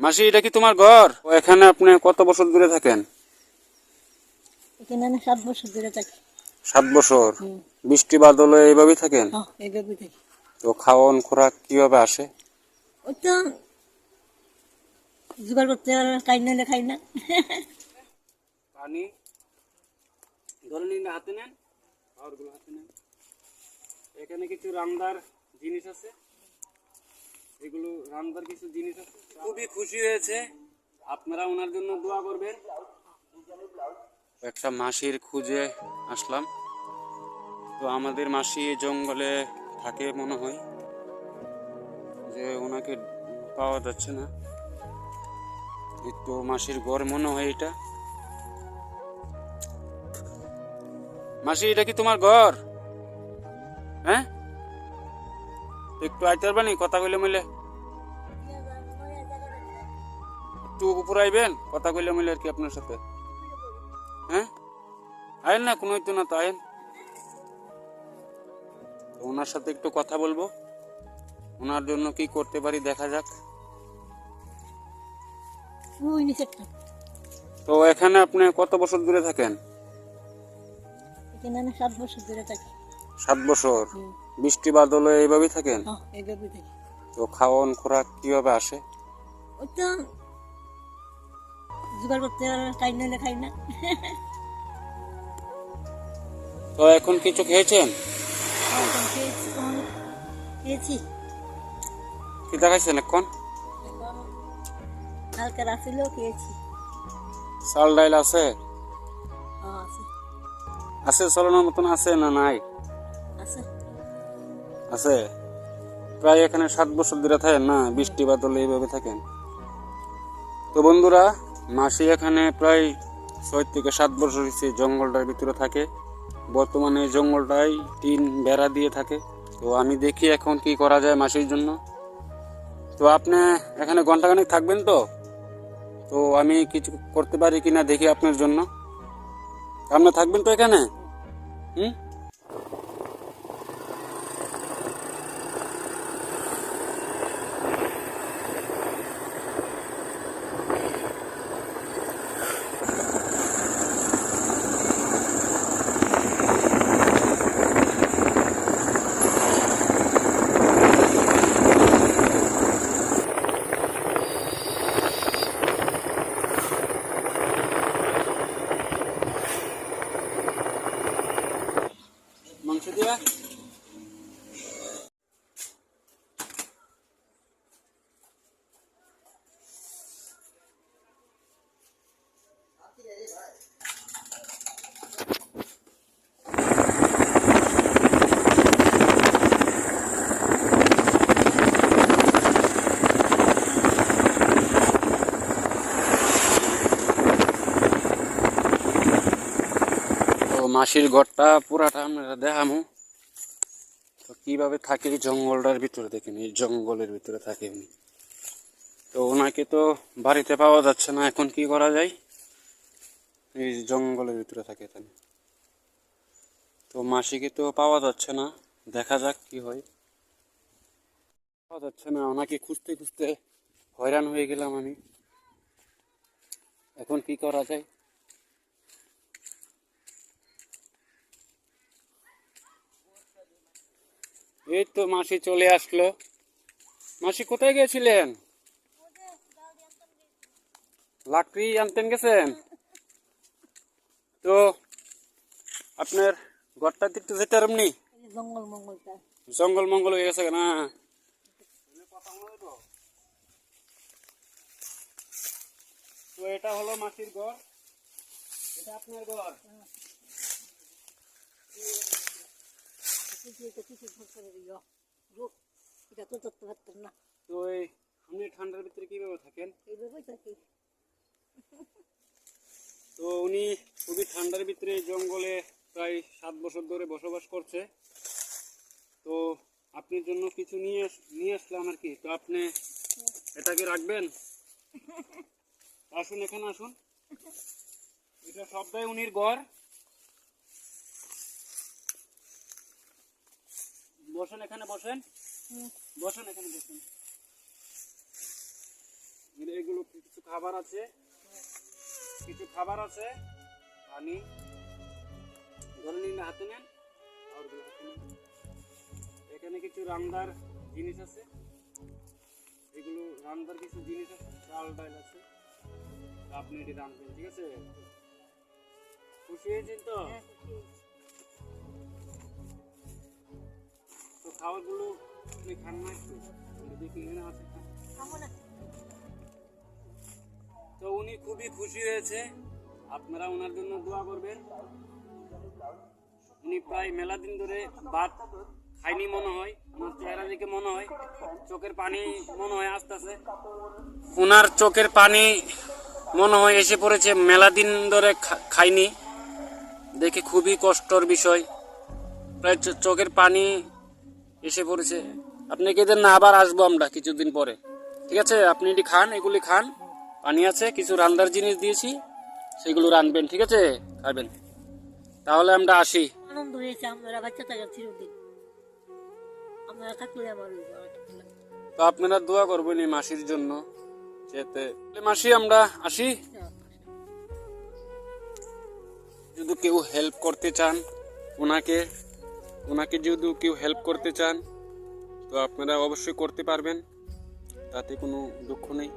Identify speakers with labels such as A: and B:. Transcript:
A: মাসি এটা কি তোমার ঘর? এখানে আপনি কত বছর দূরে থাকেন?
B: এখানে আমি সাত বছর ধরে থাকি।
A: সাত বছর? বৃষ্টি বাদলে এইভাবেই থাকেন?
B: হ্যাঁ থাকি।
A: তো খাওয়ান খোরাক কীভাবে আসে?
B: ওই তো জোগাড় করতে খাই না খাই না।
A: পানি? ধরে নিন হাতে নেন। খাবারগুলো হাতে নেন। এখানে কিছু রান্নার জিনিস আছে? এগুলো রান্নার কিছু জিনিস খুবই খুশি হয়েছে। আপনারা ওনার জন্য দোয়া করবেন। একটা মাসির খুঁজে আসলাম। তো আমাদের মাসি জঙ্গলে থাকে মনে হয়। যে ওনাকে পাওয়া যাচ্ছে না। তো মাসির ঘর মনে হয় এটা। মাসি, এটা কি তোমার ঘর হ্যাঁ? একটু আইতে পারবানি কথা কইলে মিলে। একটু উপর আইবেন কথা কইলে মিলে আর কি আপনার সাথে। হ্যাঁ? আইন না কোনো তো না তো আইন। তো ওনার সাথে একটু কথা বলব। ওনার জন্য কি করতে পারি দেখা যাক। তো এখানে আপনি কত বছর দূরে থাকেন?
B: এখানে সাত বছর ধরে থাকি।
A: সাত বছর। বৃষ্টি বাদলে এইভাবেই থাকেন?
B: হ্যাঁ থাকি।
A: তো খাওয়ান খোরাক কীভাবে আসে?
B: ওই তো জোগাড় করতে খাই না খাই না।
A: তো এখন কিছু খেয়েছেন?
B: খেয়েছি
A: কি দেখাইছেন এখন?
B: হালকা রাখিলেও খেয়েছি।
A: চাল ডাইল আছে?
B: হ্যাঁ আছে।
A: আছে চলানোর মতন আছে না নাই?
B: আছে।
A: আছে? প্রায় এখানে সাত বছর ধরে থাকেন না? বৃষ্টি বাদলে এইভাবে থাকেন? তো বন্ধুরা, মাসি এখানে প্রায় ছয় থেকে সাত বছর হচ্ছে জঙ্গলটার ভিতরে থাকে। বর্তমানে জঙ্গলটাই টিন বেড়া দিয়ে থাকে। তো আমি দেখি এখন কি করা যায় মাসির জন্য। তো আপনি এখানে ঘন্টাখানেক থাকবেন তো? তো আমি কিছু করতে পারি কিনা দেখি আপনার জন্য। আপনি থাকবেন তো এখানে? হুম? তো মাসির ঘরটা পুরাটা আমরা দেখামু। কীভাবে থাকে এই জঙ্গলটার ভিতরে দেখেন, এই জঙ্গলের ভিতরে থাকে উনি। তো ওনাকে তো বাড়িতে পাওয়া যাচ্ছে না, এখন কি করা যায়? এই জঙ্গলের ভিতরে থাকে এখানে। তো মাসিকে তো পাওয়া যাচ্ছে না, দেখা যাক কি হয়। পাওয়া যাচ্ছে না, ওনাকে খুঁজতে খুঁজতে হয়রান হয়ে গেলাম আমি। এখন কি করা যায়? এই তো মাসি চলে আসলো। মাসি, কোথায় গেছিলেন লাকড়ি আনতেন গেছেন? তো আপনার ঘরটা একটু যেতে
B: এই জঙ্গল মঙ্গলটা
A: জঙ্গল মঙ্গল হয়ে গেছে না তো এটা হলো মাসির ঘর। এটা আপনার ঘর।
B: এটা তো ধরতে পারতাম না
A: তো এই আপনি ঠান্ডার ভিতরে কীভাবে থাকেন?
B: এইভাবেই থাকি।
A: তো উনি খুবই ঠান্ডার ভিতরে জঙ্গলে প্রায় সাত বছর ধরে বসবাস করছে। তো আপনার জন্য কিছু নিয়ে নিয়ে আসলাম আর কি। তো আপনি এটাকে রাখবেন? আসুন এখানে আসুন। এটা সবটাই উনির ঘর। বসেন এখানে বসেন। বসেন এখানে বসেন। এগুলো কিছু খাবার আছে। কিছু খাবার আছে। পানি। ধরে নিন হাতে নেন। আর হাতে নেন। এখানে কিছু রান্নার জিনিস আছে। এগুলো রান্নার কিছু জিনিস আছে। চাল ডাল আছে। আপনি এটি রাঁধবেন ঠিক আছে? খুশি হয়েছেন তো? খাবারগুলো তো উনি খুবই খুশি হয়েছে। আপনারা ওনার জন্য দোয়া করবেন। উনি প্রায় মেলা দিন ধরে ভাত খায়নি মনে হয়, ওনার চেহারা দেখে মনে হয়, চোখের পানি মনে হয় আস্তে আস্তে। ওনার চোখের পানি মনে হয় এসে পড়েছে, মেলা দিন ধরে খা- খায়নি। দেখে খুবই কষ্টর বিষয়। প্রায় চোখের পানি এসে পড়েছে। আপনি কেদের না আবার আসব আমরা কিছুদিন পরে? ঠিক আছে? আপনি এটি খান এগুলি খান। পানি আছে কিছু রান্নার জিনিস দিয়েছি সেগুলো রানবেন ঠিক আছে? খাবেন। তাহলে আমরা আসি।
B: আনন্দ হয়েছে বাচ্চা চিরদিন। থাকলে আমার।
A: তো আপনারা দোয়া করবেন এই মাসির জন্য যেতে মাসি আমরা আসি। যদি কেউ হেল্প করতে চান ওনাকে ওনাকে যেহেতু কেউ হেল্প করতে চান, তো আপনারা অবশ্যই করতে পারবেন, তাতে কোনো দুঃখ নেই।